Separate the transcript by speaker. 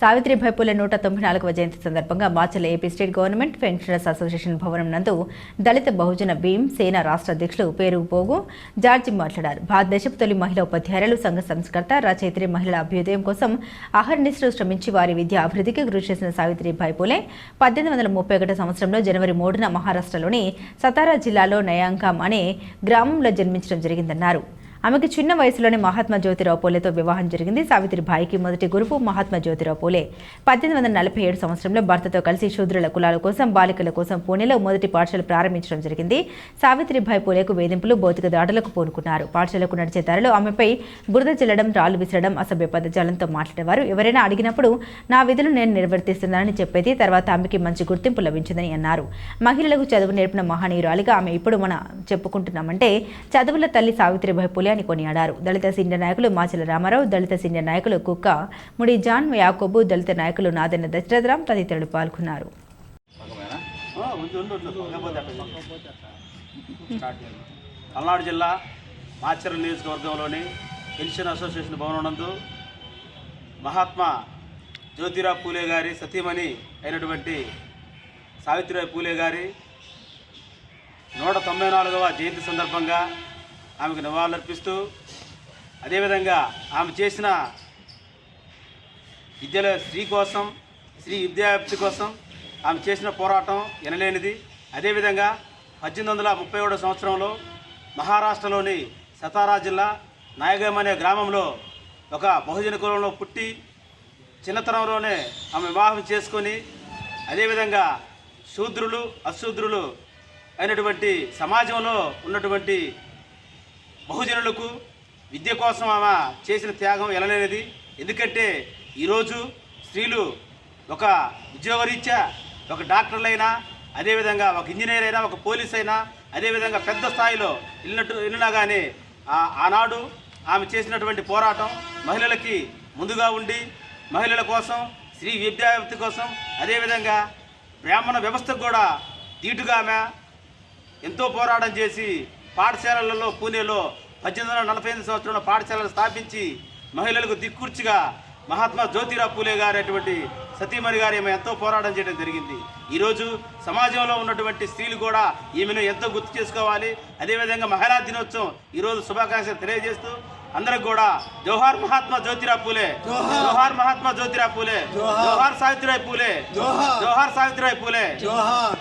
Speaker 1: సావిత్రిబాయి పూలే నూట తొంభై నాలుగవ జయంతి సందర్భంగా Macherla AP state government pensioners association భవనం నందు దళిత బహుజన భీమ్ సేన రాష్ట్ర అధ్యక్షులు పేరు పోగు జార్జి మాట్లాడారు. భారతదేశపు తొలి మహిళా ఉపాధ్యాయులు సంఘ సంస్కర్త రచయిత్రి మహిళల అభ్యుదయం కోసం అహర్నిశలు శ్రమించి వారి విద్యా అభివృద్ధికి కృషి చేసిన సావిత్రిబాయి పూలే పద్దెనిమిది వందల ముప్పై ఒకటి సంవత్సరంలో జనవరి మూడున మహారాష్ట్రలోని సతారా జిల్లాలో నయాంకాం అనే గ్రామంలో జన్మించడం జరిగిందన్నారు. ఆమెకు చిన్న వయసులోనే మహాత్మా జ్యోతిరావు పూలేతో వివాహం జరిగింది. సావిత్రిబాయికి మొదటి గురువు మహాత్మా జ్యోతిరావు పూలే. పద్దెనిమిది వందల నలభై ఏడు సంవత్సరంలో భర్తతో కలిసి శూద్రుల కులాల కోసం బాలికల కోసం పూణేలో మొదటి పాఠశాల ప్రారంభించడం జరిగింది. సావిత్రిబాయి పూలేకు వేధింపులు భౌతిక దాడులకు పూనుకున్నారు. పాఠశాలకు నడిచే దారిలో ఆమెపై బురద చెల్లడం రాళ్ళు విసరడం అసభ్య పదజాలంతో మాట్లాడేవారు. ఎవరైనా అడిగినప్పుడు నా విధులు నేను నిర్వర్తిస్తున్నానని చెప్పేది తర్వాత ఆమెకి మంచి గుర్తింపు లభించిందని అన్నారు. మహిళలకు చదువు నేర్పిన మహనీయురాలిగా ఆమె ఇప్పుడు మన చెప్పుకుంటున్నామంటే చదువుల తల్లి సావిత్రిబాయి పూలే విజయాన్ని కొనియాడారు. దళిత సీనియర్ నాయకులు మాచల రామారావు దళిత సీనియర్ నాయకులు కుక్క ముడి జాన్ యాకోబు దళిత నాయకులు నాదన్న దశరథరాం తదితరులు పాల్గొన్నారు.
Speaker 2: పల్నాడు జిల్లా మాచర్ల నియోజకవర్గంలోని పెన్షన్ అసోసియేషన్ భవనం మహాత్మా జ్యోతిరావు పూలే గారి సతీమణి అయినటువంటి సావిత్రిబాయి పూలే గారి నూట తొంభై నాలుగవ జయంతి సందర్భంగా ఆమెకు నివాళులర్పిస్తూ అదేవిధంగా ఆమె చేసిన విద్యల స్త్రీ కోసం స్త్రీ విద్యావ్యాప్తి కోసం ఆమె చేసిన పోరాటం ఎనలేనిది. అదేవిధంగా పద్దెనిమిది వందల ముప్పై ఏడో సంవత్సరంలో మహారాష్ట్రలోని సతారా జిల్లా నాయగం అనే గ్రామంలో ఒక బహుజన కులంలో పుట్టి చిన్నతనంలోనే ఆమె వివాహం చేసుకొని అదేవిధంగా శూద్రులు అశూద్రులు అయినటువంటి సమాజంలో ఉన్నటువంటి బహుజనులకు విద్య కోసం ఆమె చేసిన త్యాగం ఎనలేనిది ఎందుకంటే ఈరోజు స్త్రీలు ఒక ఉద్యోగరీత్యా ఒక డాక్టర్లైనా అదేవిధంగా ఒక ఇంజనీర్ అయినా ఒక పోలీస్ అయినా అదేవిధంగా పెద్ద స్థాయిలో వెళ్ళినట్టు వెళ్ళినా కానీ ఆనాడు ఆమె చేసినటువంటి పోరాటం మహిళలకి ముందుగా ఉండి మహిళల కోసం స్త్రీ విద్యావ్యాప్తి కోసం అదేవిధంగా బ్రాహ్మణ వ్యవస్థకు కూడా దీటుగా ఆమె ఎంతో పోరాటం చేసి పాఠశాలలలో పూణేలో పద్దెనిమిది వందల నలభై ఎనిమిది సంవత్సరంలో పాఠశాలలు స్థాపించి మహిళలకు దిక్కుర్చిగా మహాత్మా జ్యోతిరావు పూలే గారు అటువంటి సతీమణి గారు ఈమె ఎంతో పోరాటం చేయడం జరిగింది. ఈరోజు సమాజంలో ఉన్నటువంటి స్త్రీలు కూడా ఈమెను ఎంతో గుర్తు చేసుకోవాలి. అదేవిధంగా మహిళా దినోత్సవం ఈరోజు శుభాకాంక్షలు తెలియజేస్తూ అందరికి కూడా జోహార్ మహాత్మా జ్యోతిరావు పూలే జోహార్. మహాత్మా జ్యోతిరావు పూలే జోహార్. సావిత్రిరావు పూలే జోహార్. సావిత్రిరావు పూలే.
Speaker 3: జోహార్.